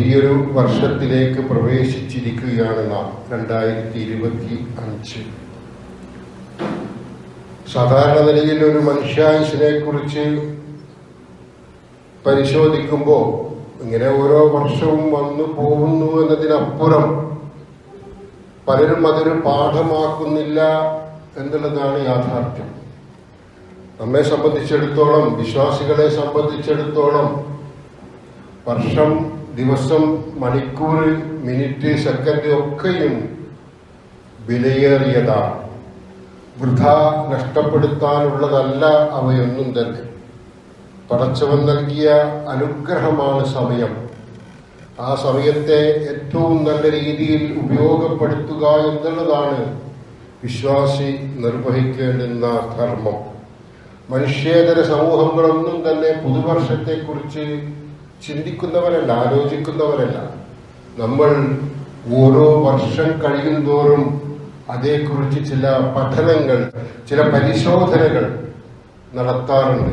പുതിയൊരു വർഷത്തിലേക്ക് പ്രവേശിച്ചിരിക്കുകയാണ് നാം രണ്ടായിരത്തി ഇരുപത്തി അഞ്ച്. സാധാരണ നിലയിൽ ഒരു മനുഷ്യായുസിനെ കുറിച്ച് പരിശോധിക്കുമ്പോൾ ഇങ്ങനെ ഓരോ വർഷവും വന്നു പോകുന്നു എന്നതിനപ്പുറം പലരും അതൊരു പാഠമാക്കുന്നില്ല എന്നുള്ളതാണ് യാഥാർത്ഥ്യം. നമ്മെ സംബന്ധിച്ചിടത്തോളം വിശ്വാസികളെ സംബന്ധിച്ചിടത്തോളം വർഷം ദിവസം മണിക്കൂർ മിനിറ്റ് സെക്കൻഡ് ഒക്കെയും വിലയേറിയതാണ് വൃഥ നഷ്ടപ്പെടുത്താനുള്ളതല്ല അവയൊന്നും തന്നെ. പടച്ചവൻ നൽകിയ അനുഗ്രഹമാണ് സമയം. ആ സമയത്തെ ഏറ്റവും നല്ല രീതിയിൽ ഉപയോഗപ്പെടുത്തുക എന്നുള്ളതാണ് വിശ്വാസി നിർവഹിക്കേണ്ടുന്ന ധർമ്മം. മനുഷ്യേതര സമൂഹങ്ങളൊന്നും തന്നെ പുതുവർഷത്തെക്കുറിച്ച് ചിന്തിക്കുന്നവരല്ല ആലോചിക്കുന്നവരല്ല. നമ്മൾ ഓരോ വർഷം കഴിയുന്തോറും അതേക്കുറിച്ച് ചില പഠനങ്ങൾ ചില പരിശോധനകൾ നടത്താറുണ്ട്.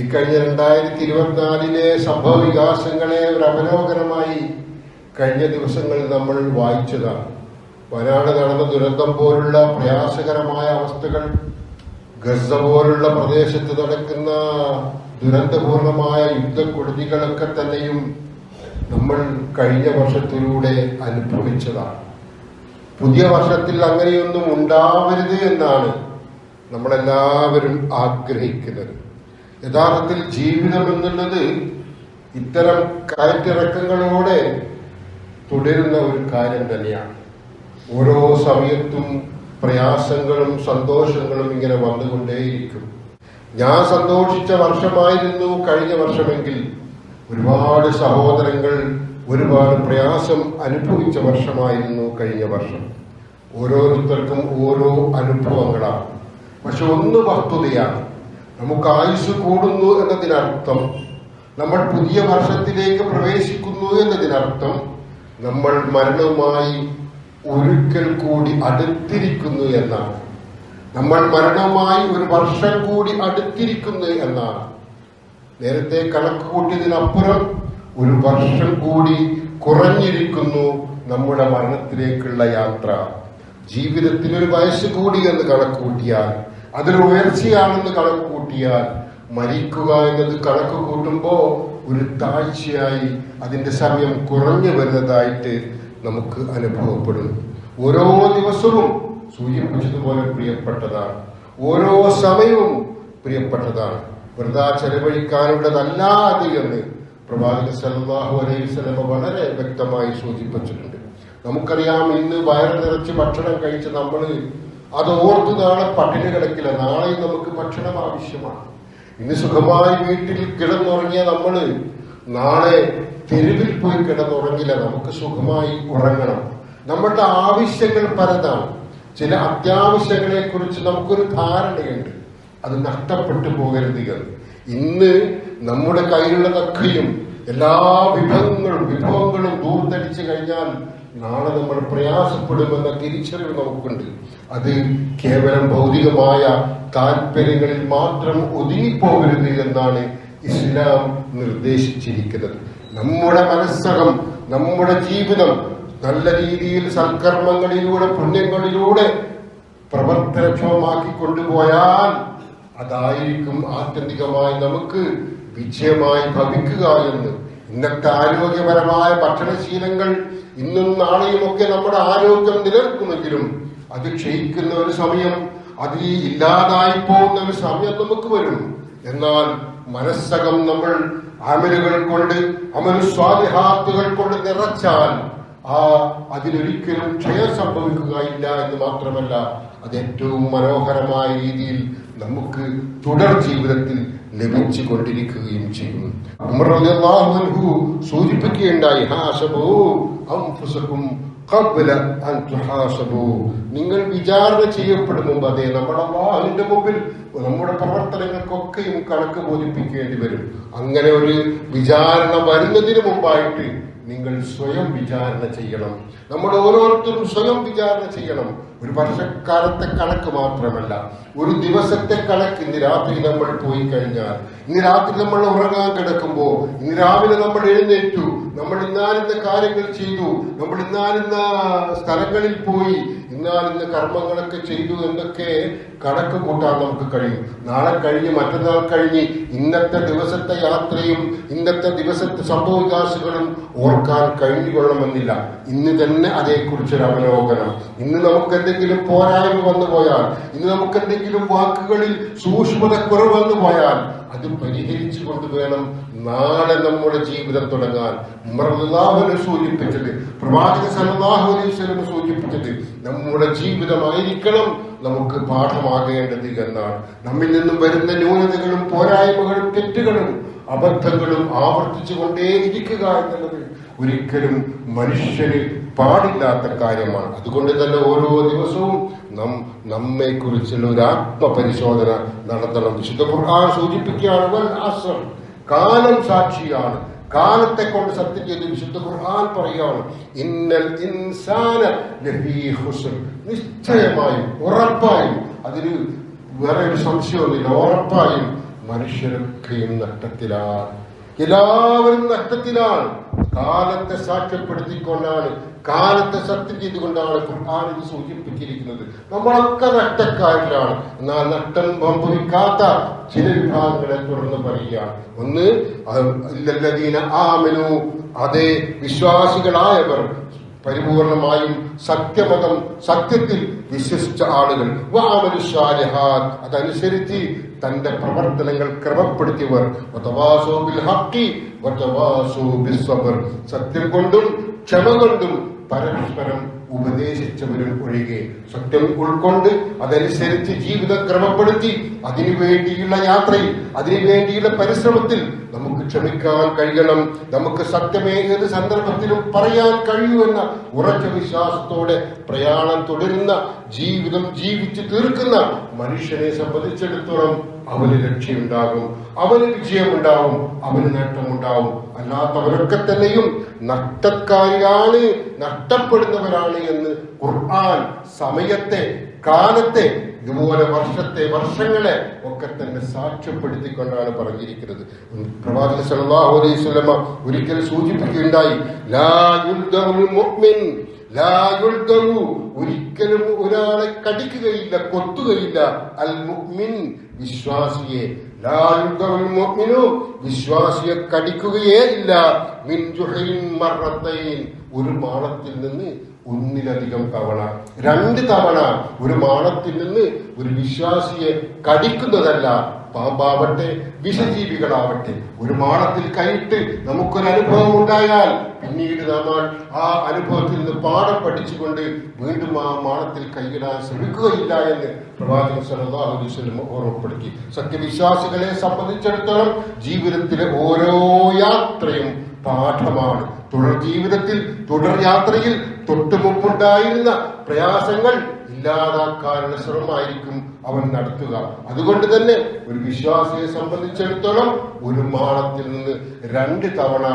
ഇക്കഴിഞ്ഞ രണ്ടായിരത്തി ഇരുപത്തിനാലിലെ സംഭവ വികാസങ്ങളെ ഒരു അവലോകനമായി കഴിഞ്ഞ ദിവസങ്ങളിൽ നമ്മൾ വായിച്ചതാണ്. വയനാട് നടന്ന ദുരന്തം പോലുള്ള പ്രയാസകരമായ അവസ്ഥകൾ ഗസ പോലുള്ള പ്രദേശത്ത് നടക്കുന്ന ദുരന്തപൂർണമായ യുദ്ധക്കൊടുതികളൊക്കെ തന്നെയും നമ്മൾ കഴിഞ്ഞ വർഷത്തിലൂടെ അനുഭവിച്ചതാണ്. പുതിയ വർഷത്തിൽ അങ്ങനെയൊന്നും ഉണ്ടാവരുത് എന്നാണ് നമ്മളെല്ലാവരും ആഗ്രഹിക്കുന്നത്. യഥാർത്ഥത്തിൽ ജീവിതം എന്നുള്ളത് ഇത്തരം കയറ്റിറക്കങ്ങളോടെ തുടരുന്ന ഒരു കാര്യം തന്നെയാണ്. ഓരോ സമയത്തും പ്രയാസങ്ങളും സന്തോഷങ്ങളും ഇങ്ങനെ വന്നുകൊണ്ടേയിരിക്കും. ഞാൻ സന്തോഷിച്ച വർഷമായിരുന്നു കഴിഞ്ഞ വർഷമെങ്കിൽ. ഒരുപാട് സഹോദരങ്ങൾ ഒരുപാട് പ്രയാസം അനുഭവിച്ച വർഷമായിരുന്നു കഴിഞ്ഞ വർഷം. ഓരോരുത്തർക്കും ഓരോ അനുഭവങ്ങളാണ്. പക്ഷെ ഒന്ന് വസ്തുതയാണ്. നമുക്ക് ആയുസ് കൂടുന്നു എന്നതിനർത്ഥം നമ്മൾ പുതിയ വർഷത്തിലേക്ക് പ്രവേശിക്കുന്നു എന്നതിനർത്ഥം നമ്മൾ മരണവുമായി ഒരിക്കൽ കൂടി അടുത്തിരിക്കുന്നു എന്നാണ്. നമ്മൾ മരണവുമായി ഒരു വർഷം കൂടി അടുത്തിരിക്കുന്നു എന്നാണ്. നേരത്തെ കണക്ക് കൂട്ടിയതിനപ്പുറം ഒരു വർഷം കൂടി കുറഞ്ഞിരിക്കുന്നു നമ്മുടെ മരണത്തിലേക്കുള്ള യാത്ര. ജീവിതത്തിൽ ഒരു വയസ്സ് കൂടി എന്ന് കണക്ക് കൂട്ടിയാൽ അതൊരു ഉയർച്ചയാണെന്ന് കണക്ക് കൂട്ടിയാൽ മരിക്കുക എന്നത് കണക്ക് കൂട്ടുമ്പോ ഒരു താഴ്ചയായി അതിന്റെ സമയം കുറഞ്ഞു വരുന്നതായിട്ട് നമുക്ക് അനുഭവപ്പെടും ഓരോ ദിവസവും സൂചിപ്പിച്ചതുപോലെ പ്രിയപ്പെട്ടതാണ്. ഓരോ സമയവും പ്രിയപ്പെട്ടതാണ്. വൃതാ ചെലവഴിക്കാനുള്ളതല്ല അത് എന്ന് അലൈഹി സ്വലമ വളരെ വ്യക്തമായി സൂചിപ്പിച്ചിട്ടുണ്ട്. നമുക്കറിയാം ഇന്ന് വയറ് നിറച്ച് ഭക്ഷണം കഴിച്ച് നമ്മൾ അത് ഓർത്ത് നാളെ പട്ടിണി കിടക്കില്ല. നാളെ നമുക്ക് ഭക്ഷണം ആവശ്യമാണ്. ഇന്ന് സുഖമായി വീട്ടിൽ കിടന്നുറങ്ങിയ നമ്മൾ നാളെ തെരുവിൽ പോയി കിടന്നുറങ്ങില്ല. നമുക്ക് സുഖമായി ഉറങ്ങണം. നമ്മളുടെ ആവശ്യങ്ങൾ പലതാണ്. ചില അത്യാവശ്യങ്ങളെ കുറിച്ച് നമുക്കൊരു ധാരണയുണ്ട്. അത് നഷ്ടപ്പെട്ടു പോകരുത് ഇന്ന് നമ്മുടെ കയ്യിലുള്ളതൊക്കെയും എല്ലാ വിഭവങ്ങളും വിഭവങ്ങളും ദൂർത്തടിച്ചു കഴിഞ്ഞാൽ നാളെ നമ്മൾ പ്രയാസപ്പെടുമെന്ന തിരിച്ചറിവ് നമുക്കുണ്ട്. അത് കേവലം ഭൗതികമായ താല്പര്യങ്ങളിൽ മാത്രം ഒതുങ്ങിപ്പോകരുത് എന്നാണ് ഇസ്ലാം നിർദ്ദേശിച്ചിരിക്കുന്നത്. നമ്മുടെ മനസ്സകം നമ്മുടെ ജീവിതം നല്ല രീതിയിൽ സൽക്കർമ്മങ്ങളിലൂടെ പുണ്യങ്ങളിലൂടെ പ്രവർത്തനക്ഷമമാക്കി കൊണ്ടുപോയാൽ അതായിരിക്കും ആത്യന്തികമായി നമുക്ക് വിജയമായി ഭവിക്കുക എന്ന്. ഇന്നത്തെ ആരോഗ്യപരമായ ഭക്ഷണശീലങ്ങൾ ഇന്നും നാളെയും ഒക്കെ നമ്മുടെ ആരോഗ്യം നിലനിൽക്കുമെങ്കിലും അത് ക്ഷയിക്കുന്ന ഒരു സമയം അത് ഇല്ലാതായി പോകുന്ന ഒരു സമയം നമുക്ക് വരും. എന്നാൽ മനസ്സകം നമ്മൾ അമലുകൾ കൊണ്ട് അമലു കൊണ്ട് നിറച്ചാൽ ആ അതിലൊരിക്കലും ക്ഷയം സംഭവിക്കുകയില്ല എന്ന് മാത്രമല്ല അത് ഏറ്റവും മനോഹരമായ രീതിയിൽ നമുക്ക് തുടർ ജീവിതത്തിൽ ലഭിച്ചു കൊണ്ടിരിക്കുകയും ചെയ്യും സൂചിപ്പിക്കുകയുണ്ടായി നിങ്ങൾ വിചാരണ ചെയ്യപ്പെടും മുമ്പ് അതെ നമ്മുടെ വാഹിന്റെ മുമ്പിൽ നമ്മുടെ പ്രവർത്തനങ്ങൾക്കൊക്കെയും കണക്ക് ബോധിപ്പിക്കേണ്ടി വരും. അങ്ങനെ ഒരു വിചാരണ വരുന്നതിന് മുമ്പായിട്ട് നിങ്ങൾ സ്വയം വിചാരണ ചെയ്യണം. നമ്മൾ ഓരോരുത്തരും സ്വയം വിചാരണ ചെയ്യണം. ഒരു വർഷക്കാലത്തെ കണക്ക് മാത്രമല്ല ഒരു ദിവസത്തെ കണക്ക് ഇന്ന് രാത്രി നമ്മൾ പോയി കഴിഞ്ഞാൽ. ഇന്ന് രാത്രി നമ്മൾ ഉറങ്ങാൻ കിടക്കുമ്പോൾ ഇന്ന് രാവിലെ നമ്മൾ എഴുന്നേറ്റു. നമ്മൾ ഇന്നാലിന്ന കാര്യങ്ങൾ ചെയ്തു. നമ്മൾ ഇന്നാലിന്ന സ്ഥലങ്ങളിൽ പോയി. ഇന്നാലിന്ന കർമ്മങ്ങളൊക്കെ ചെയ്തു എന്നൊക്കെ കണക്ക് കൂട്ടാൻ നമുക്ക് കഴിയും. നാളെ കഴിഞ്ഞ് മറ്റന്നാൾ കഴിഞ്ഞ് ഇന്നത്തെ ദിവസത്തെ യാത്രയും ഇന്നത്തെ ദിവസത്തെ സംഭവവികാസങ്ങളും ഓർക്കാൻ കഴിഞ്ഞുകൊള്ളണമെന്നില്ല. ഇന്ന് തന്നെ അതേക്കുറിച്ചൊരു അവലോകനം. ഇന്ന് നമുക്ക് എന്തെങ്കിലും പോരായ്മ വന്നു പോയാൽ ഇന്ന് നമുക്ക് എന്തെങ്കിലും വാക്കുകളിൽ സൂക്ഷ്മത കുറവ് വന്നു പോയാൽ അത് പരിഹരിച്ചു കൊണ്ട് വേണം നാളെ നമ്മുടെ ജീവിതം തുടങ്ങാൻ. ഉമർലാഹുവിനെ സൂചിപ്പിച്ചത് പ്രവാചക സലാഹു അലൈഹി സ്വലം സൂചിപ്പിച്ചത് നമ്മുടെ ജീവിതമായിരിക്കണം നമുക്ക് പാഠമാകേണ്ടത് എന്നാണ്. നമ്മിൽ നിന്നും വരുന്ന ന്യൂനതകളും പോരായ്മകളും തെറ്റുകളും അബദ്ധങ്ങളും ആവർത്തിച്ചു കൊണ്ടേയിരിക്കുക എന്നുള്ളത് ഒരിക്കലും മനുഷ്യന് പാടില്ലാത്ത കാര്യമാണ്. അതുകൊണ്ട് തന്നെ ഓരോ ദിവസവും നം നമ്മെ കുറിച്ചുള്ള ഒരു ആത്മപരിശോധന നടത്തണം. വിശുദ്ധ ഖുർആൻ സൂചിപ്പിക്കുകയാണ് കാലം സാക്ഷിയാണ്. കാലത്തെ കൊണ്ട് സത്യം ചെയ്ത് വിശുദ്ധ ഖുർആൻ പറയുകയാണ് ഇന്നൽ ഇൻസാന നിശ്ചയമായും ഉറപ്പായും അതിന് വേറെ ഒരു സംശയമൊന്നുമില്ല ഉറപ്പായും മനുഷ്യരൊക്കെയും നഷ്ടത്തിലാണ്. എല്ലാവരും നഷ്ടത്തിലാണ്. കാലത്തെ സാക്ഷ്യപ്പെടുത്തിക്കൊണ്ടാണ് കാലത്തെ സത്യം ചെയ്തുകൊണ്ടാണ് ഖുർആൻ ഇത് സൂചിപ്പിച്ചിരിക്കുന്നത്. നമ്മളൊക്കെ നഷ്ടക്കാരിലാണ് എന്നാൽ നഷ്ടം സംഭവിക്കാത്ത ചില വിഭാഗങ്ങളെ തുടർന്ന് പറയുകയാണ്. ഒന്ന് ഇല്ലല്ലദീന ആമനു. അതേ വിശ്വാസികളായവർ. പരിപൂർണമായും സത്യമതം സത്യത്തിൽ വിശ്വസിച്ച ആളുകൾ. അതനുസരിച്ച് തന്റെ പ്രവർത്തനങ്ങൾ ക്രമപ്പെടുത്തിയവർ. സത്യം കൊണ്ടും ക്ഷമ കൊണ്ടും പരസ്പരം ഉപദേശിച്ചവരും ഒഴികെ സത്യം ഉൾക്കൊണ്ട് അതനുസരിച്ച് ജീവിതം ക്രമപ്പെടുത്തി അതിനു വേണ്ടിയുള്ള യാത്രയിൽ അതിനു വേണ്ടിയുള്ള പരിശ്രമത്തിൽ നമുക്ക് ക്ഷമിക്കാൻ കഴിയണം. നമുക്ക് സത്യമേ ഏത് സന്ദർഭത്തിലും പറയാൻ കഴിയുമെന്ന ഉറച്ച വിശ്വാസത്തോടെ പ്രയാണം തുടരുന്ന ജീവിതം ജീവിച്ചു തീർക്കുന്ന മനുഷ്യനെ സംബന്ധിച്ചിടത്തോളം അവന് ലക്ഷ്യമുണ്ടാകും അവന് വിജയമുണ്ടാവും അവന് നേട്ടമുണ്ടാവും. അല്ലാത്തവരൊക്കെ തന്നെയും നഷ്ടക്കാരിയാണ് നഷ്ടപ്പെടുന്നവരാണ് എന്ന് ഖുർആൻ സമയത്തെ കാലത്തെ ഇതുപോലെ വർഷത്തെ വർഷങ്ങളെ ഒക്കെ തന്നെ സാക്ഷ്യപ്പെടുത്തിക്കൊണ്ടാണ് പറഞ്ഞിരിക്കുന്നത്. പ്രവാചക സല്ലല്ലാഹു അലൈഹി വസല്ലമ ഒരിക്കൽ സൂചിപ്പിക്കുകയുണ്ടായി ലാ യുൽദറുൽ മുഅ്മിൻ ലാ യുൽദറു. ഒരിക്കലും ഒരാളെ കടിക്കുകയില്ല കൊത്തുകയില്ല. അൽ മുഅ്മിൻ വിശ്വാസിയെ. വിശ്വാസിയെ കടിക്കുകയേ ഇല്ല ഒരു മാളത്തിൽ നിന്ന് ഒന്നിലധികം തവണ രണ്ട് തവണ ഒരു മാളത്തിൽ നിന്ന് ഒരു വിശ്വാസിയെ കടിക്കുന്നതല്ല. പാമ്പാവട്ടെ വിഷജീവികളാവട്ടെ ഒരു മാളത്തിൽ കൈയിട്ട് നമുക്കൊരു അനുഭവം ഉണ്ടായാൽ പിന്നീട് നമ്മൾ ആ അനുഭവത്തിൽ നിന്ന് പാഠം പഠിച്ചുകൊണ്ട് വീണ്ടും ആ മാളത്തിൽ കൈയിടാൻ ശ്രമിക്കുകയില്ല എന്ന് പ്രവാചകൻ വസല്ലം ഓർമ്മപ്പെടുത്തി. സത്യവിശ്വാസികളെ സംബന്ധിച്ചിടത്തോളം ജീവിതത്തിലെ ഓരോ യാത്രയും പാഠമാണ്. തുടർ ജീവിതത്തിൽ തുടർ യാത്രയിൽ തൊട്ടുമുമ്പുണ്ടായിരുന്ന പ്രയാസങ്ങൾ ഇല്ലാതാക്കാനുള്ള ശ്രമമായിരിക്കും അവൻ നടത്തുക. അതുകൊണ്ട് തന്നെ ഒരു വിശ്വാസിയെ സംബന്ധിച്ചിടത്തോളം ഒരു മാളത്തിൽ നിന്ന് രണ്ട് തവണ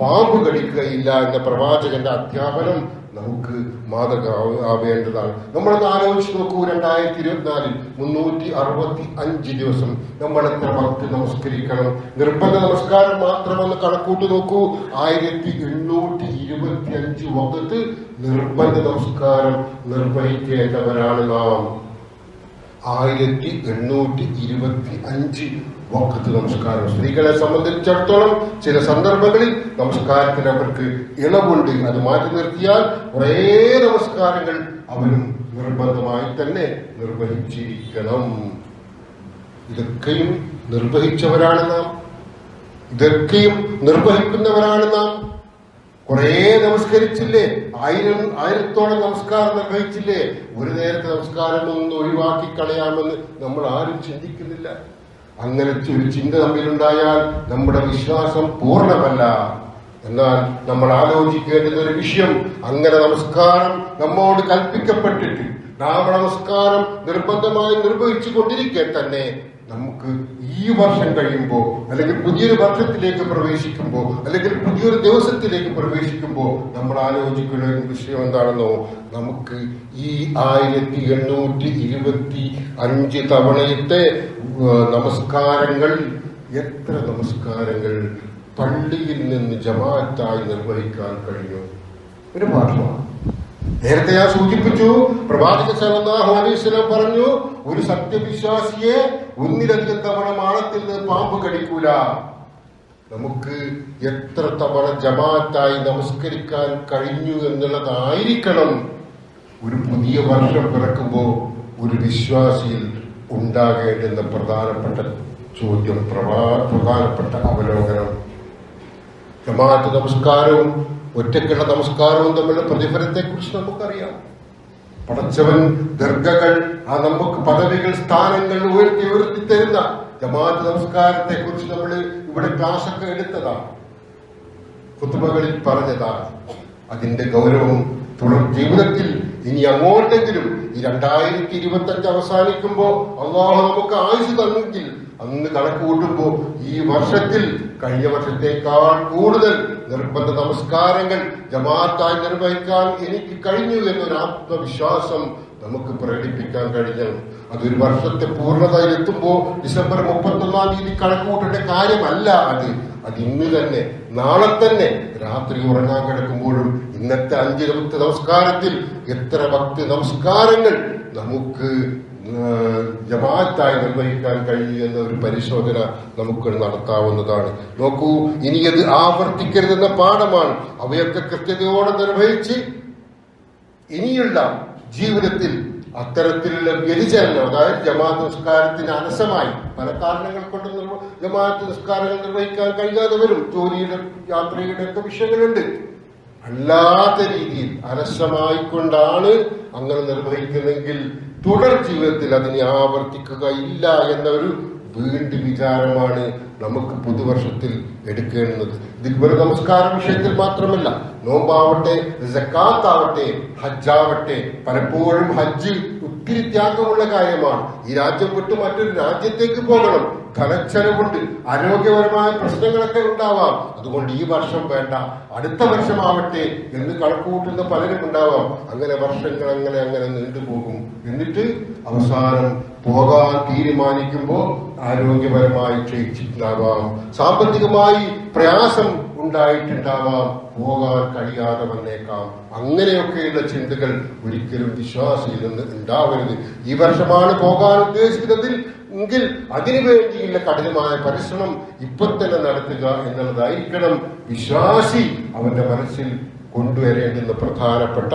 പാമ്പ് കടിക്കുകയില്ല എന്ന പ്രവാചകന്റെ അധ്യാപനം നമുക്ക് മാതൃക ആവേണ്ടതാണ്. നമ്മളൊന്ന് ആലോചിച്ച് നോക്കൂ രണ്ടായിരത്തി ഇരുപത്തിനാലിൽ മുന്നൂറ്റി അറുപത്തി അഞ്ച് ദിവസം നമ്മൾ എത്ര ഭക്തി നമസ്കരിക്കണം. നിർബന്ധ നമസ്കാരം മാത്രമെന്ന് കണക്കൂട്ട് നോക്കൂ. ആയിരത്തി എണ്ണൂറ്റി ഇരുപത്തി അഞ്ച് വകത്ത് നിർബന്ധ നമസ്കാരം നിർവഹിക്കേണ്ടവരാണ് നാം. ആയിരത്തി എണ്ണൂറ്റി ഇരുപത്തി അഞ്ച് വക്കത്ത് നമസ്കാരം സ്ത്രീകളെ സംബന്ധിച്ചിടത്തോളം ചില സന്ദർഭങ്ങളിൽ നമസ്കാരത്തിന് അവർക്ക് ഇളവുണ്ട്. അത് മാറ്റി നിർത്തിയാൽ കുറേ നമസ്കാരങ്ങൾ അവരും നിർബന്ധമായി തന്നെ നിർവഹിച്ചിരിക്കണം. ഇതൊക്കെയും നിർവഹിച്ചവരാണ് നാം. ഇതൊക്കെയും നിർവഹിക്കുന്നവരാണ് നാം. കുറേ നമസ്കരിച്ചില്ലേ? ആയിരം ആയിരത്തോളം നമസ്കാരം നിർവഹിച്ചില്ലേ? ഒരു നേരത്തെ നമസ്കാരം ഒന്ന് ഒഴിവാക്കി കളയാമെന്ന് നമ്മൾ ആരും ചിന്തിക്കുന്നില്ല. അങ്ങനെ ഒരു ചിന്ത തമ്മിലുണ്ടായാൽ നമ്മുടെ വിശ്വാസം പൂർണമല്ല. എന്നാൽ നമ്മൾ ആലോചിക്കേണ്ടുന്ന ഒരു വിഷയം. അങ്ങനെ നമസ്കാരം നമ്മോട് കൽപ്പിക്കപ്പെട്ടിട്ട് നാമ നമസ്കാരം നിർബന്ധമായി നിർവഹിച്ചു കൊണ്ടിരിക്കെ തന്നെ. നമുക്ക് ഈ വർഷം കഴിയുമ്പോൾ അല്ലെങ്കിൽ പുതിയൊരു വർഷത്തിലേക്ക് പ്രവേശിക്കുമ്പോൾ അല്ലെങ്കിൽ പുതിയൊരു ദിവസത്തിലേക്ക് പ്രവേശിക്കുമ്പോൾ നമ്മൾ ആലോചിക്കുന്ന വിഷയം എന്താണെന്നോ. നമുക്ക് ഈ ആയിരത്തി എണ്ണൂറ്റി ഇരുപത്തി അഞ്ച് തവണയത്തെ നമസ്കാരങ്ങൾ എത്ര നമസ്കാരങ്ങൾ പള്ളിയിൽ നിന്ന് ജമാഅത്തായി നിർവഹിക്കാൻ കഴിഞ്ഞു? ഒരു പാഠമാണ് നേരത്തെ ഞാൻ സൂചിപ്പിച്ചു പ്രവാചക സല്ലല്ലാഹു അലൈഹി വസല്ലം പറഞ്ഞു ഒരു സത്യവിശ്വാസിയെ ഒന്നിലധികം തവണ മാളത്തിൽ നിന്ന് പാമ്പ് കടിക്കൂല. നമുക്ക് എത്ര തവണ ജമാഅത്തായി നമസ്കരിക്കാൻ കഴിഞ്ഞു എന്നുള്ളതായിരിക്കണം. ഒരു പുതിയ വർഷം പിറക്കുമ്പോൾ ഒരു വിശ്വാസിയിൽ ഉണ്ടാകേണ്ടുന്ന പ്രധാനപ്പെട്ട ചോദ്യം പ്രധാനപ്പെട്ട അവലോകനം. ജമാഅത്ത് നമസ്കാരവും ഒറ്റക്കുള്ള നമസ്കാരവും തമ്മിലുള്ള പ്രതിഫലത്തെ കുറിച്ച് നമുക്കറിയാം. പടച്ചവൻ ദർഗകൾ ആ നമുക്ക് പദവികൾ സ്ഥാനങ്ങൾ ഉയർത്തി ഉയർത്തി തരുന്ന ജമാഅത്ത് നമസ്കാരത്തെ കുറിച്ച് നമ്മൾ ഇവിടെ ക്ലാസ്സൊക്കെ എടുത്തതാണ്. കുത്തുബകളിൽ പറഞ്ഞതാണ് അതിന്റെ ഗൗരവം തുടർ ജീവിതത്തിൽ ഇനി അങ്ങോട്ടെങ്കിലും ഈ രണ്ടായിരത്തി ഇരുപത്തി അഞ്ച് അവസാനിക്കുമ്പോ അള്ളാഹു നമുക്ക് ആയുസ് തന്നെങ്കിൽ അന്ന് കണക്ക് കൂട്ടുമ്പോ ഈ വർഷത്തിൽ കഴിഞ്ഞ വർഷത്തേക്കാൾ കൂടുതൽ നിർബന്ധ നമസ്കാരങ്ങൾ ജമാഅത്തായി നിർവഹിക്കാൻ എനിക്ക് കഴിഞ്ഞു എന്നൊരു ആത്മവിശ്വാസം നമുക്ക് പ്രകടിപ്പിക്കാൻ കഴിഞ്ഞു. അതൊരു വർഷത്തെ പൂർണതയിൽ എത്തുമ്പോൾ ഡിസംബർ മുപ്പത്തൊന്നാം തീയതി കണക്കുകൂട്ടേണ്ട കാര്യമല്ല അത്. അത് ഇന്ന് തന്നെ നാളെ തന്നെ രാത്രി ഉറങ്ങാൻ കിടക്കുമ്പോഴും ഇന്നത്തെ അഞ്ച് ഭക്തി നമസ്കാരത്തിൽ എത്ര ഭക്തി നമസ്കാരങ്ങൾ നമുക്ക് ജമാഅത്തായി നിർവഹിക്കാൻ കഴിയുന്ന ഒരു പരിശോധന നമുക്ക് നടത്താവുന്നതാണ്. നോക്കൂ ഇനി അത് ആവർത്തിക്കരുതെന്ന പാഠമാണ്. അവയൊക്കെ കൃത്യതയോടെ നിർവഹിച്ച് ഇനിയുള്ള ജീവിതത്തിൽ അത്തരത്തിലുള്ള വ്യതിചലനം അതായത് ജമാഅത്ത് നിസ്കാരത്തിന് അനസമായി പല കാരണങ്ങൾ കൊണ്ട് ജമാഅത്ത് നിസ്കാരങ്ങൾ നിർവഹിക്കാൻ കഴിയാതെ വരും. ജോലിയുടെ യാത്രയുടെ ഒക്കെ വിഷയങ്ങളുണ്ട്. അല്ലാത്ത രീതിയിൽ അലസമായിക്കൊണ്ടാണ് അങ്ങനെ നിർവഹിക്കുന്നെങ്കിൽ തുടർ ജീവിതത്തിൽ അതിനെ ആവർത്തിക്കുകയില്ല എന്ന ഒരു വീണ്ടും വിചാരമാണ് നമുക്ക് പുതുവർഷത്തിൽ എടുക്കേണ്ടുന്നത് ഇത് വെറും നമസ്കാര വിഷയത്തിൽ മാത്രമല്ല നോമ്പാവട്ടെ ജക്കാത്താവട്ടെ ഹജ്ജാവട്ടെ പലപ്പോഴും ഹജ്ജ് ഒത്തിരി ത്യാഗമുള്ള കാര്യമാണ്. ഈ രാജ്യം വിട്ട് മറ്റൊരു രാജ്യത്തേക്ക് പോകണം. ധനച്ചെലവുണ്ട് ആരോഗ്യപരമായ പ്രശ്നങ്ങളൊക്കെ ഉണ്ടാവാം. അതുകൊണ്ട് ഈ വർഷം വേണ്ട അടുത്ത വർഷമാവട്ടെ എന്ന് കണക്കുകൂട്ടുന്ന പലരും ഉണ്ടാവാം. അങ്ങനെ വർഷങ്ങൾ അങ്ങനെ അങ്ങനെ നീണ്ടുപോകും എന്നിട്ട് അവസാനം പോകാൻ തീരുമാനിക്കുമ്പോൾ ആരോഗ്യപരമായി ക്ഷയിച്ചിട്ടുണ്ടാവാം സാമ്പത്തികമായി പ്രയാസം ഉണ്ടായിട്ടുണ്ടാവാം. പോകാൻ കഴിയാതെ വന്നേക്കാം. അങ്ങനെയൊക്കെയുള്ള ചിന്തകൾ ഒരിക്കലും വിശ്വാസിയിൽ നിന്ന് ഉണ്ടാവരുത്. ഈ വർഷമാണ് പോകാൻ ഉദ്ദേശിക്കുന്നതിൽ എങ്കിൽ അതിനു വേണ്ടിയുള്ള കഠിനമായ പരിശ്രമം ഇപ്പൊ തന്നെ നടത്തുക എന്നുള്ളതായിരിക്കണം. വിശ്വാസി അവന്റെ മനസ്സിൽ കൊണ്ടുവരേണ്ടുന്ന പ്രധാനപ്പെട്ട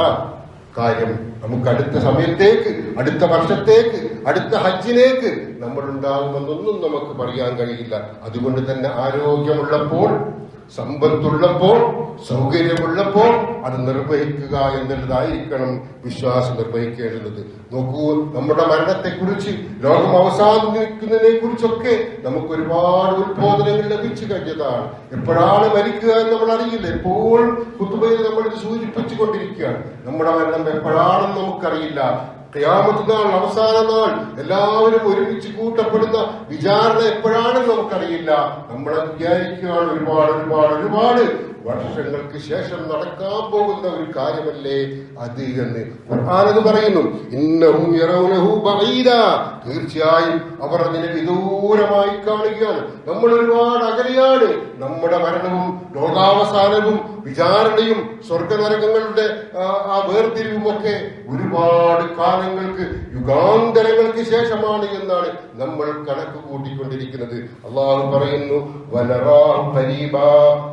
കാര്യം നമുക്ക് അടുത്ത സമയത്തേക്ക് അടുത്ത വർഷത്തേക്ക് അടുത്ത ഹജ്ജിലേക്ക് നമ്മൾ ഉണ്ടാകുമെന്നൊന്നും നമുക്ക് പറയാൻ കഴിയില്ല. അതുകൊണ്ട് തന്നെ ആരോഗ്യമുള്ളപ്പോൾ സമ്പത്തുള്ളപ്പോൾ സൗകര്യമുള്ളപ്പോൾ അത് നിർവഹിക്കുക എന്നുള്ളതായിരിക്കണം വിശ്വാസം നിർവഹിക്കേണ്ടത്. നോക്കൂ നമ്മുടെ മരണത്തെക്കുറിച്ച് ലോകം അവസാനിക്കുന്നതിനെ കുറിച്ചൊക്കെ നമുക്ക് ഒരുപാട് ഉത്ബോധനങ്ങൾ ലഭിച്ചു കഴിഞ്ഞതാണ്. എപ്പോഴാണ് മരിക്കുക എന്ന് നമ്മൾ അറിയില്ല. എപ്പോഴും കുത്തുബയിൽ നമ്മൾ ഇത് സൂചിപ്പിച്ചുകൊണ്ടിരിക്കുകയാണ്. നമ്മുടെ മരണം എപ്പോഴാണെന്ന് നമുക്കറിയില്ല. നാൾ അവസാന നാൾ എല്ലാവരും ഒരുമിച്ച് കൂട്ടപ്പെടുന്ന വിചാരണ എപ്പോഴാണെന്ന് നമുക്കറിയില്ല. നമ്മളെ വിചാരിക്കുകയാണ് ഒരുപാട് ഒരുപാട് ഒരുപാട്. വർഷങ്ങൾക്ക് ശേഷം നടക്കാൻ പോകുന്ന ഒരു കാര്യമല്ലേ അത് എന്ന് ഖുർആാനത് പറയുന്നു. ഇന്നും തീർച്ചയായും അവർ അതിനെ വിദൂരമായി കാണുകയാണ്. നമ്മൾ ഒരുപാട് അകലെയാണ്. നമ്മുടെ മരണവും ലോകാവസാനവും വിചാരണയും സ്വർഗനരകങ്ങളുടെ ആ, വേർതിരിവും ഒക്കെ ഒരുപാട് കാലങ്ങൾക്ക് യുഗാന്തരങ്ങൾക്ക് ശേഷമാണ് എന്നാണ് നമ്മൾ കണക്ക് കൂട്ടിക്കൊണ്ടിരിക്കുന്നത്. അള്ളാഹു പറയുന്നു ഖരീബാ.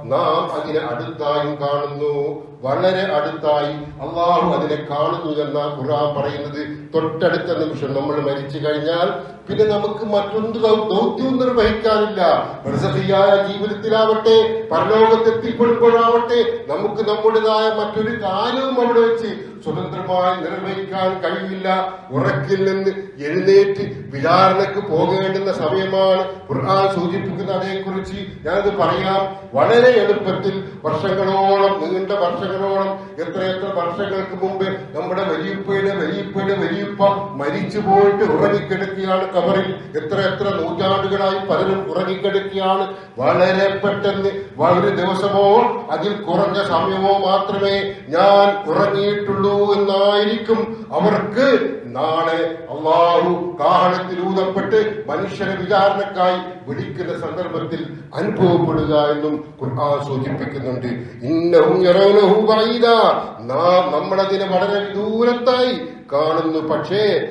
നാം അതിനെ അടുത്തായും കാണുന്നു. വളരെ അടുത്തായി അള്ളാഹു അതിനെ കാണുന്നു എന്ന ഖുർആൻ പറയുന്നത്. തൊട്ടടുത്ത നിമിഷം നമ്മൾ മരിച്ചു കഴിഞ്ഞാൽ പിന്നെ നമുക്ക് മറ്റൊന്ന് ദൗത്യവും നിർവഹിക്കാനില്ല. പ്രസഹിയായ ജീവിതത്തിലാവട്ടെ പരലോകത്തെത്തിപ്പെടുമ്പോഴാവട്ടെ നമുക്ക് നമ്മുടേതായ മറ്റൊരു കാര്യവും അവിടെ വെച്ച് സ്വതന്ത്രമായി നിർവഹിക്കാൻ കഴിയില്ല. ഉറക്കിൽ നിന്ന് എഴുന്നേറ്റ് വിചാരണക്ക് പോകേണ്ടുന്ന സമയമാണ് ഖുർആൻ സൂചിപ്പിക്കുന്ന അതേക്കുറിച്ച് ഞാനത് പറയാം. വളരെ എളുപ്പത്തിൽ വർഷങ്ങളോളം നീണ്ട നീണ്ട വർഷങ്ങളോളം എത്ര വർഷങ്ങൾക്ക് മുമ്പ് നമ്മുടെ വലിയപ്പയുടെ വലിയപ്പയുടെ വലിയപ്പ മരിച്ചു പോയിട്ട് ഉറങ്ങിക്കിടക്കുകയാണ് കവറിൽ എത്ര എത്ര നൂറ്റാണ്ടുകളായി പലരും ഉറങ്ങിക്കിടക്കുകയാണ്. വളരെ പെട്ടെന്ന് ഒരു ദിവസമോ അതിൽ കുറഞ്ഞ സമയമോ മാത്രമേ ഞാൻ ഉറങ്ങിയിട്ടുള്ളൂ എന്നായിരിക്കും അവർക്ക് നാളെ അള്ളാഹു കാഹളത്തിലൂതപ്പെട്ട് മനുഷ്യരെ വിചാരണക്കായി വിളിക്കുന്ന സന്ദർഭത്തിൽ അനുഭവപ്പെടുക എന്നും ഖുർആൻ സൂചിപ്പിക്കുന്നുണ്ട്. യറൗനഹു ബഈദ. നാം നമ്മളതിനെ വളരെ ദൂരത്തായി കാണുന്നു. പക്ഷേ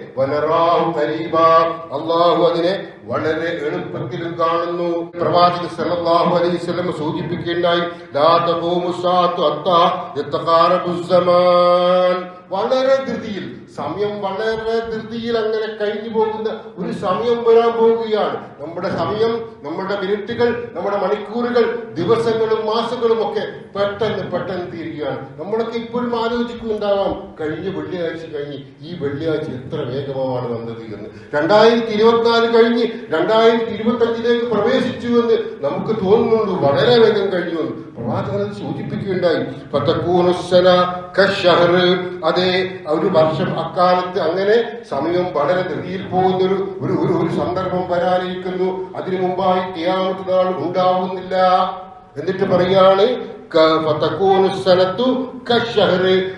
അള്ളാഹു അതിനെ വളരെ എളുപ്പത്തിലും കാണുന്നു. പ്രവാചകൻ സല്ലല്ലാഹു അലൈഹി വസല്ലം സൂചിപ്പിക്കുകയുണ്ടായി വളരെ ധൃതിയിൽ സമയം വളരെ ധൃതിയിൽ അങ്ങനെ കഴിഞ്ഞു പോകുന്ന ഒരു സമയം വരാൻ പോവുകയാണ്. നമ്മുടെ സമയം നമ്മുടെ മിനിറ്റുകൾ നമ്മുടെ മണിക്കൂറുകൾ ദിവസങ്ങളും മാസങ്ങളും ഒക്കെ പെട്ടെന്ന് പെട്ടെന്ന് തീരുകയാണ്. നമ്മളൊക്കെ ഇപ്പോഴും ആലോചിക്കുന്നുണ്ടാവാം കഴിഞ്ഞ വെള്ളിയാഴ്ച കഴിഞ്ഞ് ഈ വെള്ളിയാഴ്ച എത്ര വേഗമാണ് വന്നത് എന്ന്. രണ്ടായിരത്തി ഇരുപത്തിനാല് കഴിഞ്ഞ് രണ്ടായിരത്തി ഇരുപത്തി അഞ്ചിലേക്ക് പ്രവേശിച്ചു എന്ന് നമുക്ക് തോന്നുന്നുണ്ട് വളരെ വേഗം കഴിഞ്ഞു എന്ന്. പ്രവാചകൻ സൂചിപ്പിക്കുകയുണ്ടായി. അതെ ഒരു വർഷം അക്കാലത്ത് അങ്ങനെ സമയം വളരെ ധൃതിയിൽ പോകുന്ന ഒരു ഒരു ഒരു സന്ദർഭം വരാനിരിക്കുന്നു. അതിനു മുമ്പായി കിയാമത്ത് നാൾ ഉണ്ടാവുന്നില്ല. എന്നിട്ട് പറയാണ്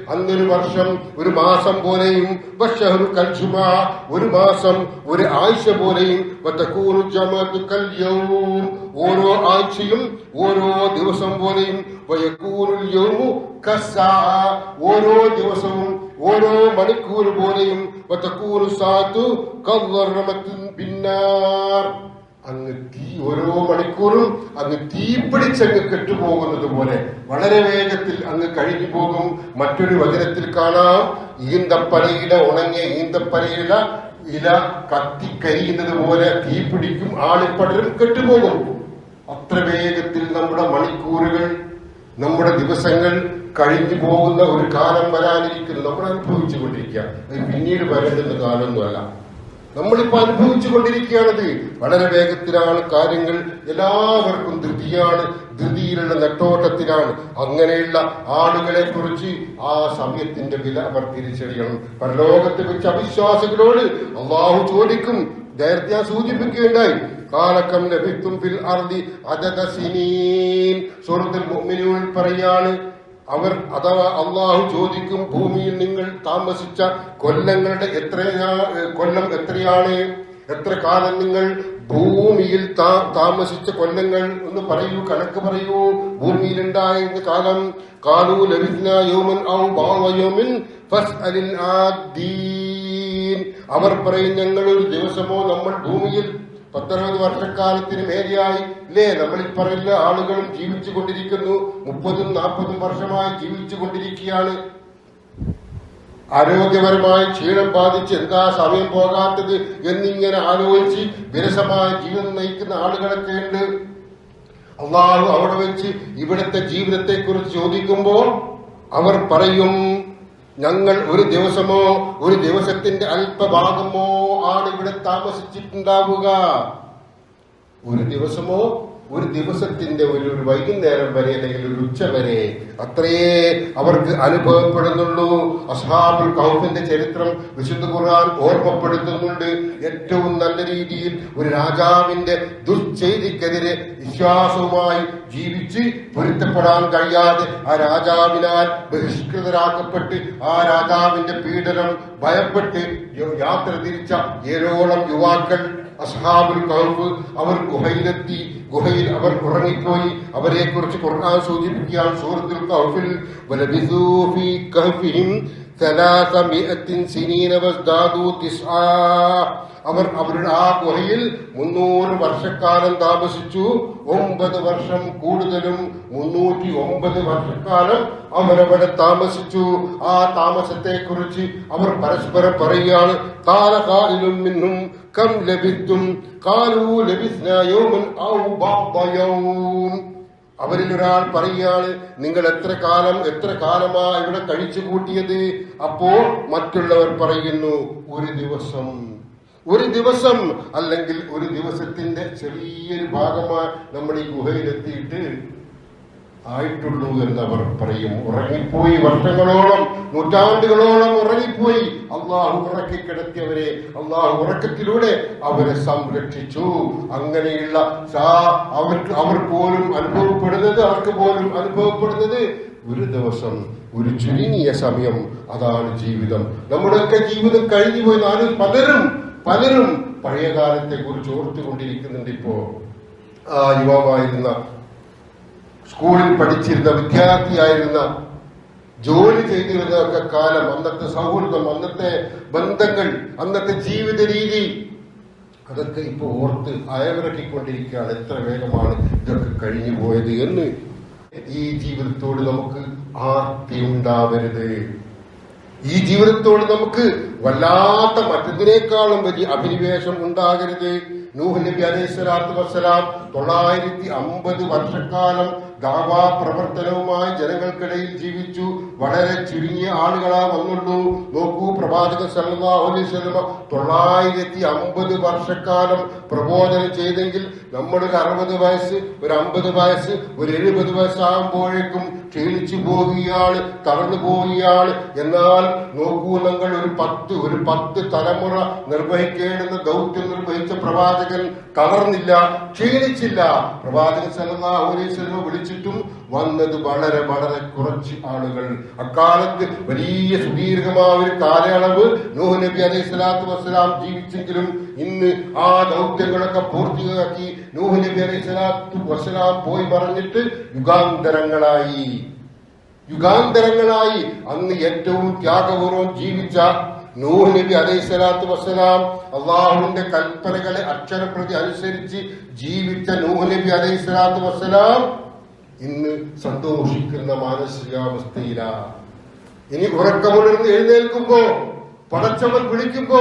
അന്നൊരു വർഷം ഒരു മാസം പോലെയും ഒരു മാസം ഒരു ആഴ്ച പോലെയും ഓരോ ആഴ്ചയും ഓരോ ദിവസം പോലെയും ഓരോ ദിവസവും ഓരോ മണിക്കൂർ പോലെയും അങ്ങ് തീ ഓരോ മണിക്കൂറും അങ്ങ് തീപിടിച്ചങ്ങ് കെട്ടുപോകുന്നത് പോലെ വളരെ വേഗത്തിൽ അങ്ങ് കഴിഞ്ഞു പോകും. മറ്റൊരു വചനത്തിൽ കാണാം. ഈന്തപ്പനയില ഉണങ്ങിയ ഈന്തപ്പനയില ഇല കത്തിക്കരിയുന്നത് പോലെ തീ പിടിക്കും ആളിപ്പടരും കെട്ടുപോകും. അത്ര വേഗത്തിൽ നമ്മുടെ മണിക്കൂറുകൾ നമ്മുടെ ദിവസങ്ങൾ കഴിഞ്ഞു പോകുന്ന ഒരു കാലം വരാനിരിക്കുന്നു. നമ്മൾ അനുഭവിച്ചു കൊണ്ടിരിക്കുക അത് പിന്നീട് വരേണ്ടുന്ന കാലമൊന്നുമല്ല. നമ്മളിപ്പോ അനുഭവിച്ചു കൊണ്ടിരിക്കുകയാണത് വളരെ വേഗത്തിലാണ് കാര്യങ്ങൾ എല്ലാവർക്കും ധൃതിയാണ്. ധൃതിയിലുള്ള നെട്ടോട്ടത്തിലാണ്. അങ്ങനെയുള്ള ആളുകളെ കുറിച്ച് ആ സമയത്തിന്റെ വില അവർ തിരിച്ചറിയണം. പരലോകത്തെ വെച്ച് അവിശ്വാസികളോട് അള്ളാഹു ചോദിക്കും. നേരത്തെ ഞാൻ സൂചിപ്പിക്കുകയുണ്ടായി. കാലക്കം ലഭിക്കും ഫിൽ അർദി അദദ സിനീൻ. മുഅ്മിനൂൻ പറയാണ് അവർ അഥവാ അള്ളാഹു ചോദിക്കും ഭൂമിയിൽ നിങ്ങൾ താമസിച്ച കൊല്ലങ്ങളുടെ എത്ര കൊല്ലം എത്രയാണ് എത്ര കാലം നിങ്ങൾ ഭൂമിയിൽ താമസിച്ച കൊല്ലങ്ങൾ ഒന്ന് പറയൂ കണക്ക് പറയൂ ഭൂമിയിലുണ്ടായിരുന്ന കാലം. കാലു ലഭിക്കുന്ന യോമൻ ഔ ബാവയോമിൻ ഫസ്അലിൽ ആദ്ദീൻ. അവർ പറയും ഞങ്ങൾ ഒരു ദിവസമോ നമ്മൾ ഭൂമിയിൽ പത്തൊൻപത് വർഷക്കാലത്തിന് മേലെയായി. ഇല്ലേ നമ്മളിൽ പറയുന്ന ആളുകളും ജീവിച്ചു കൊണ്ടിരിക്കുന്നു. മുപ്പതും നാൽപ്പതും വർഷമായി ജീവിച്ചു കൊണ്ടിരിക്കുകയാണ്. ആരോഗ്യപരമായി ക്ഷീണം ബാധിച്ച് എന്താ സമയം പോകാത്തത് എന്നിങ്ങനെ ആലോചിച്ച് വിരസമായ ജീവിതം നയിക്കുന്ന ആളുകളൊക്കെ ഉണ്ട്. അള്ളാഹു അവിടെ വെച്ച് ഇവിടുത്തെ ജീവിതത്തെ കുറിച്ച് ചോദിക്കുമ്പോൾ അവർ പറയും ഞങ്ങൾ ഒരു ദിവസമോ ഒരു ദിവസത്തിന്റെ അല്പഭാഗമോ ആണ് ഇവിടെ താമസിച്ചിട്ടുണ്ടാവുക. ഒരു ദിവസമോ ഒരു ദിവസത്തിന്റെ ഒരു ഒരു വൈകുന്നേരം വരെ അല്ലെങ്കിൽ ഒരു ഉച്ച വരെ അത്രയേ അവർക്ക് അനുഭവപ്പെടുന്നുള്ളൂ. അസ്ഹാബുൽ കൗഫിന്റെ ചരിത്രം വിശുദ്ധ ഖുർആൻ ഓർമ്മപ്പെടുത്തുന്നുണ്ട്. ഏറ്റവും നല്ല രീതിയിൽ ഒരു രാജാവിന്റെ ദുശ്ചെയ്തിക്കെതിരെ വിശ്വാസവുമായി ജീവിച്ച് പൊരുത്തപ്പെടാൻ കഴിയാതെ ആ രാജാവിനാൽ ബഹിഷ്കൃതരാക്കപ്പെട്ട് ആ രാജാവിന്റെ പീഡനം ഭയപ്പെട്ട് യാത്ര തിരിച്ച ഏഴോളം യുവാക്കൾ അസ്ഹാബുൽ കൗഫ് അവർ ഗുഹയിലെത്തി. ഗുഹയിൽ അവർ ഉറങ്ങിപ്പോയി. അവരെ കുറിച്ച് ഖുർആൻ സൂചിപ്പിക്കുകയാണ് സൂറത്തുൽ വലബിസൂ ഫീ കഹ്ഫിഹിം സലാസമിഅത്തിൻ സിനീന അവർ അവരുടെ ആ ഗുഹയിൽ മുന്നൂറ് വർഷക്കാലം താമസിച്ചു. ഒമ്പത് വർഷം കൂടുതലും മുന്നൂറ്റി ഒമ്പത് വർഷക്കാലം അവരവിടെ താമസിച്ചു. ആ താമസത്തെ കുറിച്ച് അവർ പരസ്പരം പറയുകയാണ്. കാലകാലിലും മിന്നും കം ലഭിത്തും കാലൂ ലഭിസ്ന യൗമൻ ഔ ബഅദ യൗം അവരിൽ ഒരാൾ പറയുകയാണ് നിങ്ങൾ എത്ര കാലം എത്ര കാലമാ ഇവിടെ കഴിച്ചു കൂട്ടിയത്? അപ്പോ മറ്റുള്ളവർ പറയുന്നു ഒരു ദിവസം. ഒരു ദിവസം അല്ലെങ്കിൽ ഒരു ദിവസത്തിന്റെ ചെറിയൊരു ഭാഗമാണ് നമ്മൾ ഈ ഗുഹയിലെത്തിയിട്ട് ആയിട്ടുള്ളൂ എന്നവർ പറയും ഉറങ്ങിപ്പോയി വർഷങ്ങളോളം നൂറ്റാണ്ടുകളോളം ഉറങ്ങിപ്പോയി. അള്ളാഹു ഉറക്കി കിടത്തിയവരെ അള്ളാഹു ഉറക്കത്തിലൂടെ അവരെ സംരക്ഷിച്ചു. അങ്ങനെയുള്ള അവർക്ക് അവർ പോലും അനുഭവപ്പെടുന്നത് അവർക്ക് പോലും അനുഭവപ്പെടുന്നത് ഒരു ദിവസം ഒരു ചുരുങ്ങിയ സമയം. അതാണ് ജീവിതം. നമ്മുടെയൊക്കെ ജീവിതം കഴിഞ്ഞു പോയി നാല് പലരും പലരും പഴയ കാലത്തെ കുറിച്ച് ഓർത്തുകൊണ്ടിരിക്കുന്നുണ്ട് ഇപ്പോ ആ യുവാവായിരുന്ന സ്കൂളിൽ പഠിച്ചിരുന്ന വിദ്യാർത്ഥിയായിരുന്ന ജോലി ചെയ്തിരുന്നതൊക്കെ കാലം അന്നത്തെ സൗഹൃദം അന്നത്തെ ബന്ധങ്ങൾ അന്നത്തെ ജീവിത രീതി അതൊക്കെ ഇപ്പൊ ഓർത്ത് അയവിറക്കിക്കൊണ്ടിരിക്കുകയാണ്. എത്ര വേഗമാണ് ഇതൊക്കെ കഴിഞ്ഞു പോയത് എന്ന്. ഈ ജീവിതത്തോട് നമുക്ക് ആർത്തി ഉണ്ടാവരുത്. ഈ ജീവിതത്തോട് നമുക്ക് വല്ലാത്ത മറ്റതിനേക്കാളും വലിയ അഭിനിവേശം ഉണ്ടാകരുത്. നൂഹ് നബി അലൈഹി സ്വലാത്തു വസ്സലാം തൊള്ളായിരത്തി അമ്പത് വർഷക്കാലം ദാവാ പ്രവർത്തനവുമായി ജനങ്ങൾക്കിടയിൽ ജീവിച്ചു വളരെ ചുരുങ്ങിയ ആളുകളാ വന്നുള്ളൂ. നോക്കൂ അലൈഹി വസല്ലമ തൊള്ളായിരത്തി അമ്പത് വർഷക്കാലം പ്രബോധനം ചെയ്തെങ്കിൽ നമ്മളൊരു അറുപത് വയസ്സ് ഒരു അമ്പത് വയസ്സ് ഒരു എഴുപത് വയസ്സാകുമ്പോഴേക്കും ക്ഷീണിച്ചു പോവുകയാണ് തളർന്നു പോവുകയാണ് എന്നാൽ നോക്കൂ നിങ്ങൾ ഒരു പത്ത് ഒരു പത്ത് തലമുറ നിർവഹിക്കേണ്ടുന്ന ദൗത്യം നിർവഹിച്ച പ്രവാചകൻ തളർന്നില്ല ക്ഷീണിച്ചില്ല. പ്രവാചകൻ വസല്ലം വിളിച്ചിട്ടും വന്നത് വളരെ വളരെ കുറച്ച് ആളുകൾ. അക്കാലത്ത് വലിയ സുദീർഘമായ ഒരു കാലയളവ് നൂഹ് നബി അലൈഹി സ്വലാത്തു വസ്സലാം ജീവിച്ചെങ്കിലും ഇന്ന് ആ ദൗത്യങ്ങളൊക്കെ പൂർത്തിയാക്കി നൂഹ് നബി അലൈഹി സ്വലാത്തു വസ്സലാം പോയി പറഞ്ഞിട്ട് യുഗാന്തരങ്ങളായി. യുഗാന്തരങ്ങളായി. അന്ന് ഏറ്റവും ത്യാഗപൂർവം ജീവിച്ച നൂഹ് നബി അലൈഹി സ്വലാത്തു വസ്സലാം അള്ളാഹുവിന്റെ കൽപ്പനകളെ അക്ഷരപ്രതി അനുസരിച്ച് ജീവിച്ച നൂഹ് നബി അലൈഹി സ്വലാത്തു വസ്സലാം ഇന്ന് സന്തോഷിക്കുന്ന മാനസികാവസ്ഥയില. ഇനി ഉറക്കമുണർന്ന് എഴുന്നേൽക്കുമ്പോ പടച്ചവൻ വിളിക്കുമ്പോ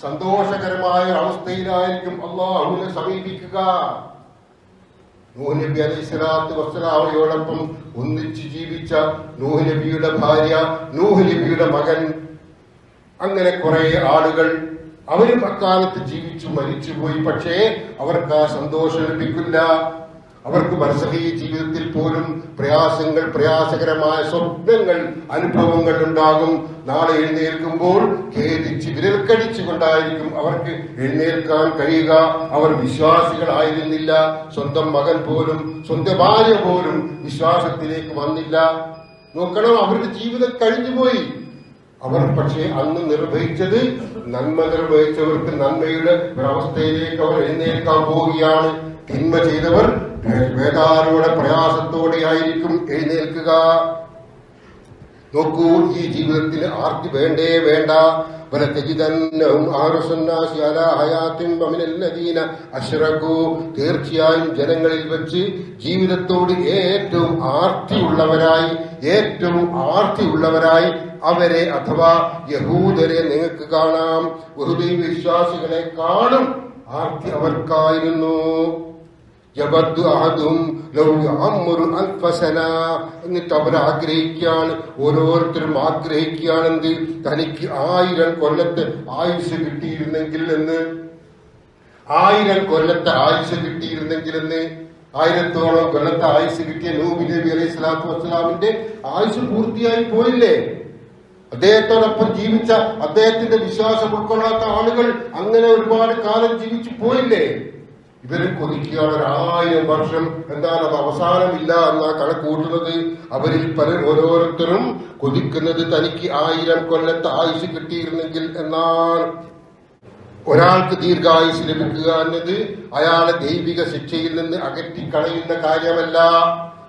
സന്തോഷകരമായ അവസ്ഥയിലായിരിക്കും അള്ളാഹുവിനെ സമീപിക്കുക. നൂഹ് നബി അലൈഹി സ്വലാത്തു വസ്സലാമയോടൊപ്പം ഒന്നിച്ച് ജീവിച്ച നൂഹ് നബിയുടെ ഭാര്യ നൂഹ് നബിയുടെ മകൻ. അങ്ങനെ കുറെ ആളുകൾ അവരും അക്കാലത്ത് ജീവിച്ചു മരിച്ചുപോയി. പക്ഷേ അവർക്ക് ആ സന്തോഷം ലഭിക്കില്ല. അവർക്ക് മനസ്സഹീ ജീവിതത്തിൽ പോലും പ്രയാസങ്ങൾ പ്രയാസകരമായ സ്വപ്നങ്ങൾ അനുഭവങ്ങൾ ഉണ്ടാകും. നാളെ എഴുന്നേൽക്കുമ്പോൾ ഖേദിച്ച് വിരൽക്കടിച്ചുകൊണ്ടായിരിക്കും അവർക്ക് എഴുന്നേൽക്കാൻ കഴിയുക. അവർ വിശ്വാസികളായിരുന്നില്ല. സ്വന്തം മകൻ പോലും സ്വന്തം ഭാര്യ പോലും വിശ്വാസത്തിലേക്ക് വന്നില്ല. നോക്കണം അവരുടെ ജീവിതം കഴിഞ്ഞുപോയി. അവർ പക്ഷേ അന്ന് നിർവഹിച്ചത് നന്മ നിർവഹിച്ചവർക്ക് നന്മയുടെ ഒരവസ്ഥയിലേക്ക് അവർ എഴുന്നേൽക്കാൻ പോവുകയാണ്. തിന്മ ചെയ്തവർ വേദാരോടെ പ്രയാസത്തോടെ ആയിരിക്കും എഴുന്നേൽക്കുക. നോക്കൂ ഈ ജീവിതത്തിൽ ആർക്ക് വേണ്ടേ വേണ്ട. തീർച്ചയായും ജനങ്ങളിൽ വെച്ച് ജീവിതത്തോട് ഏറ്റവും ആർത്തിയുള്ളവരായി ഏറ്റവും ആർത്തിയുള്ളവരായി അവരെ അഥവാ യഹൂദരെ നിങ്ങൾക്ക് കാണാം. ബഹുദൈവ വിശ്വാസികളെ കാണും. ആർത്തി അവർക്കായിരുന്നു. എന്നിട്ട് അവർ ആഗ്രഹിക്കുകയാണ്. ഓരോരുത്തരും ആഗ്രഹിക്കുകയാണെന്ത് തനിക്ക് ആയിരം കൊല്ലത്തെ ആയുസ് കിട്ടിയിരുന്നെങ്കിൽ എന്ന്. ആയിരം കൊല്ലത്തെ ആയുസ് കിട്ടിയിരുന്നെങ്കിൽ എന്ന്. ആയിരത്തോളം കൊല്ലത്തെ ആയുസ് കിട്ടിയ നൂബി നബി അലൈഹി സ്വലാത്തു വസ്സലാമിന്റെ ആയുസ് പൂർത്തിയായി പോയില്ലേ? അദ്ദേഹത്തോടൊപ്പം ജീവിച്ച അദ്ദേഹത്തിന്റെ വിശ്വാസം ഉൾക്കൊള്ളാത്ത ആളുകൾ അങ്ങനെ ഒരുപാട് കാലം ജീവിച്ചു പോയില്ലേ? ഇവർ കൊതിക്കുകയാണ് ഒരായിരം വർഷം എന്താണ് അത് അവസാനമില്ല എന്നാ കണ കൂട്ടുന്നത് അവരിൽ പല ഓരോരുത്തരും കൊതിക്കുന്നത് തനിക്ക് ആയിരം കൊല്ലത്തെ ആയുസ് കിട്ടിയിരുന്നെങ്കിൽ എന്നാണ്. ഒരാൾക്ക് ദീർഘായുസ് ലഭിക്കുക എന്നത് അയാളെ ദൈവിക ശിക്ഷയിൽ നിന്ന് അകറ്റിക്കളയുന്ന കാര്യമല്ല.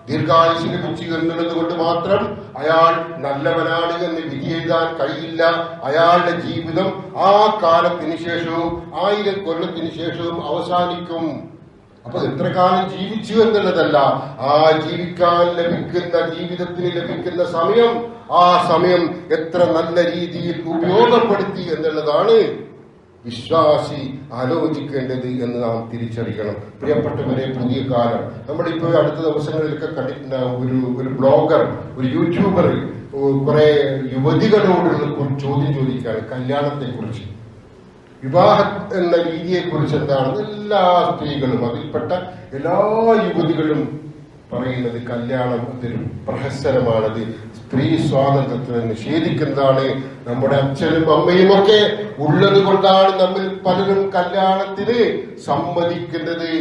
ദീർഘായുസ് ബുദ്ധി എന്നുള്ളത് മാത്രം അയാൾ നല്ലവനാണ് എന്ന് വിധി എഴുതാൻ കഴിയില്ല. അയാളുടെ ജീവിതം ആ കാലത്തിന് ശേഷവും ആയിരം കൊല്ലത്തിന് ശേഷവും അവസാനിക്കും. അപ്പൊ എത്ര കാലം ജീവിച്ചു എന്നുള്ളതല്ല ആ ജീവിക്കാൻ ലഭിക്കുന്ന ജീവിതത്തിന് ലഭിക്കുന്ന സമയം ആ സമയം എത്ര നല്ല രീതിയിൽ ഉപയോഗപ്പെടുത്തി എന്നുള്ളതാണ് വിശ്വാസി ആലോചിക്കേണ്ടത് എന്ന് നാം തിരിച്ചറിയണം. പ്രിയപ്പെട്ടവരെ പുതിയ കാലം. നമ്മളിപ്പോൾ അടുത്ത ദിവസങ്ങളിലൊക്കെ കണ്ടിട്ടുണ്ടാവും ഒരു ഒരു ബ്ലോഗർ ഒരു യൂട്യൂബർ കുറെ യുവതികളോടുള്ള ചോദ്യം ചോദിക്കുകയാണ് കല്യാണത്തെ കുറിച്ച് വിവാഹം എന്ന രീതിയെ കുറിച്ച് എന്താണ് എല്ലാ സ്ത്രീകളും അതിൽപ്പെട്ട എല്ലാ യുവതികളും പറയുന്നത് കല്യാണം ഒത്തിരി പ്രഹസനമാണത്. സ്ത്രീ സ്വാതന്ത്ര്യത്തെ നിഷേധിക്കുന്നതാണ് നമ്മുടെ അച്ഛനും അമ്മയും ഒക്കെ ഉള്ളത് കൊണ്ടാണ് നമ്മൾ പലരും കല്യാണത്തിന് സമ്മതിക്കുന്നത്.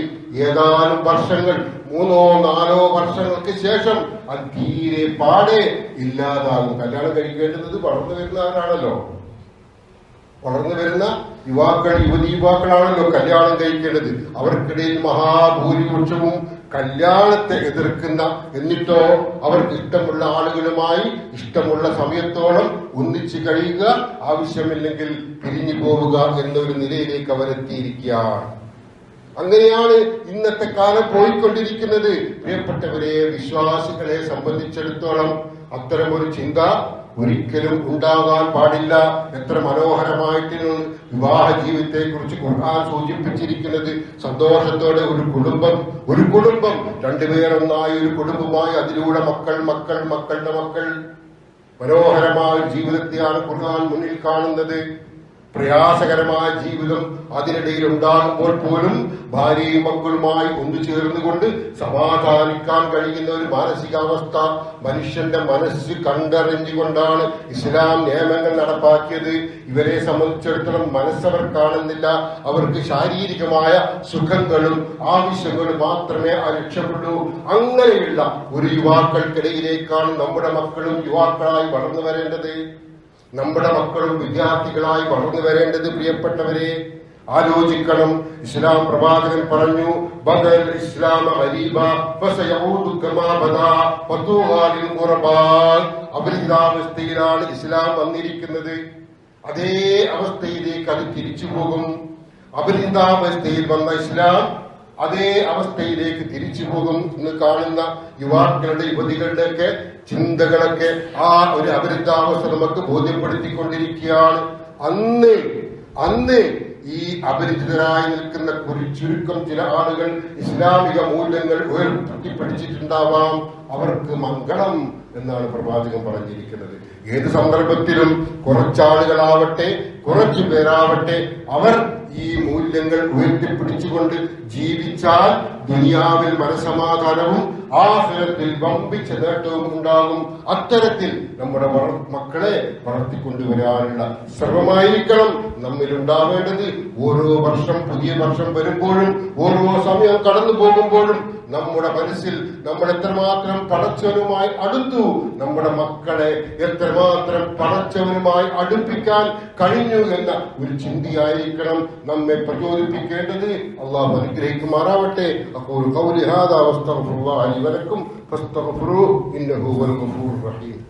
ഏതാനും വർഷങ്ങൾ മൂന്നോ നാലോ വർഷങ്ങൾക്ക് ശേഷം അത് തീരെ പാടെ ഇല്ലാതാകും. കല്യാണം കഴിക്കേണ്ടുന്നത് വളർന്നു വരുന്നവരാണല്ലോ വളർന്നു വരുന്ന യുവാക്കൾ യുവതി യുവാക്കളാണല്ലോ കല്യാണം കഴിക്കേണ്ടത്. അവർക്കിടയിൽ മഹാഭൂരിപക്ഷവും കല്യാണത്തെ എതിർക്കുന്ന എന്നിട്ടോ അവർക്ക് ഇഷ്ടമുള്ള ആളുകളുമായി ഇഷ്ടമുള്ള സമയത്തോളം ഒന്നിച്ചു കഴിയുക ആവശ്യമില്ലെങ്കിൽ പിരിഞ്ഞു പോവുക എന്നൊരു നിലയിലേക്ക് അവരെത്തിയിരിക്കുകയാണ്. അങ്ങനെയാണ് ഇന്നത്തെ കാലം പോയിക്കൊണ്ടിരിക്കുന്നത്. പ്രിയപ്പെട്ടവരെ വിശ്വാസികളെ സംബന്ധിച്ചിടത്തോളം അത്തരമൊരു ചിന്ത ഒരിക്കലും ഉണ്ടാകാൻ പാടില്ല. എത്ര മനോഹരമായിട്ട് വിവാഹ ജീവിതത്തെ കുറിച്ച് ഖുർആൻ സൂചിപ്പിച്ചിരിക്കുന്നത് സന്തോഷത്തോടെ ഒരു കുടുംബം ഒരു കുടുംബം രണ്ടുപേരൊന്നായി ഒരു കുടുംബമായി അതിലൂടെ മക്കൾ മക്കൾ മക്കളുടെ മക്കൾ. മനോഹരമായ ജീവിതത്തെയാണ് ഖുർആൻ മുന്നിൽ കാണുന്നത്. പ്രയാസകരമായ ജീവിതം അതിനിടയിൽ ഉണ്ടാകുമ്പോൾ പോലും ഭാര്യയും മക്കളുമായി ഒന്നു ചേർന്നുകൊണ്ട് സമാധാനിക്കാൻ കഴിയുന്ന ഒരു മാനസികാവസ്ഥ മനുഷ്യന്റെ മനസ്സ് കണ്ടറിഞ്ഞുകൊണ്ടാണ് ഇസ്ലാം നിയമങ്ങൾ നടപ്പാക്കിയത്. ഇവരെ സംബന്ധിച്ചിടത്തോളം മനസ്സവർ കാണുന്നില്ല അവർക്ക് ശാരീരികമായ സുഖങ്ങളും ആവശ്യങ്ങളും മാത്രമേ രക്ഷപ്പെടൂ അങ്ങനെയുള്ള ഒരു യുവാക്കൾക്കിടയിലേക്കാണ് നമ്മുടെ മക്കളും യുവാക്കളായി വളർന്നു വരേണ്ടത്. നമ്മുടെ മക്കളും വിദ്യാർത്ഥികളായി വളർന്നു വരേണ്ടത് പ്രിയപ്പെട്ടവരെ ആലോചിക്കണം. ഇസ്ലാം പ്രവാചകൻ പറഞ്ഞു ബദൽ ഇസ്ലാം അപരിചിതാവസ്ഥയിലാണ് ഇസ്ലാം വന്നിരിക്കുന്നത്. അതേ അവസ്ഥയിലേക്ക് അത് തിരിച്ചു പോകും. അപരിചിതാവസ്ഥയിൽ വന്ന ഇസ്ലാം അതേ അവസ്ഥയിലേക്ക് തിരിച്ചു പോകും എന്ന് കാണുന്ന യുവാക്കളുടെ യുവതികളുടെയൊക്കെ ചിന്തകളൊക്കെ ആ ഒരു അപരിതാവസ്ഥ നമുക്ക് ബോധ്യപ്പെടുത്തിക്കൊണ്ടിരിക്കുകയാണ്. അന്ന് അന്ന് ഈ അപരിചിതരായി നിൽക്കുന്ന ഒരു ചുരുക്കം ചില ആളുകൾ ഇസ്ലാമിക മൂല്യങ്ങൾ ഉയർത്തിപ്പിടിച്ചിട്ടുണ്ടാവാം അവർക്ക് മംഗളം എന്നാണ് പ്രവാചകൻ പറഞ്ഞിരിക്കുന്നത്. ഏത് സന്ദർഭത്തിലും കുറച്ചാളുകളാവട്ടെ കുറച്ച് പേരാവട്ടെ അവർ ഈ മൂല്യങ്ങൾ ഉയർത്തിപ്പിടിച്ചുകൊണ്ട് ജീവിച്ചാൽ ദുനിയാവിൽ മനസമാധാനവും ആഹ്ലത്തിൽ വമ്പിച്ച നേട്ടവും ഉണ്ടാകും അത്തരത്തിൽ നമ്മുടെ മക്കളെ വളർത്തിക്കൊണ്ടുവരാനുള്ള ശ്രമമായിരിക്കണം നമ്മിൽ ഉണ്ടാവേണ്ടത് ഓരോ വർഷം പുതിയ വർഷം വരുമ്പോഴും ഓരോ സമയം കടന്നു പോകുമ്പോഴും നമ്മുടെ മനസ്സിൽ നമ്മൾ എത്രമാത്രം പടച്ചവനുമായി അടുത്തു നമ്മുടെ മക്കളെ എത്രമാത്രം പടച്ചവനുമായി അടുപ്പിക്കാൻ കഴിഞ്ഞു എന്ന ഒരു ചിന്തയായിരിക്കണം നമ്മെ പ്രചോദിപ്പിക്കേണ്ടത്. അള്ളാഹു അനുഗ്രഹിക്കുമാറാവട്ടെ. അപ്പോൾ കൗലി ولكم فاستغفروه إنه هو الغفور الرحيم.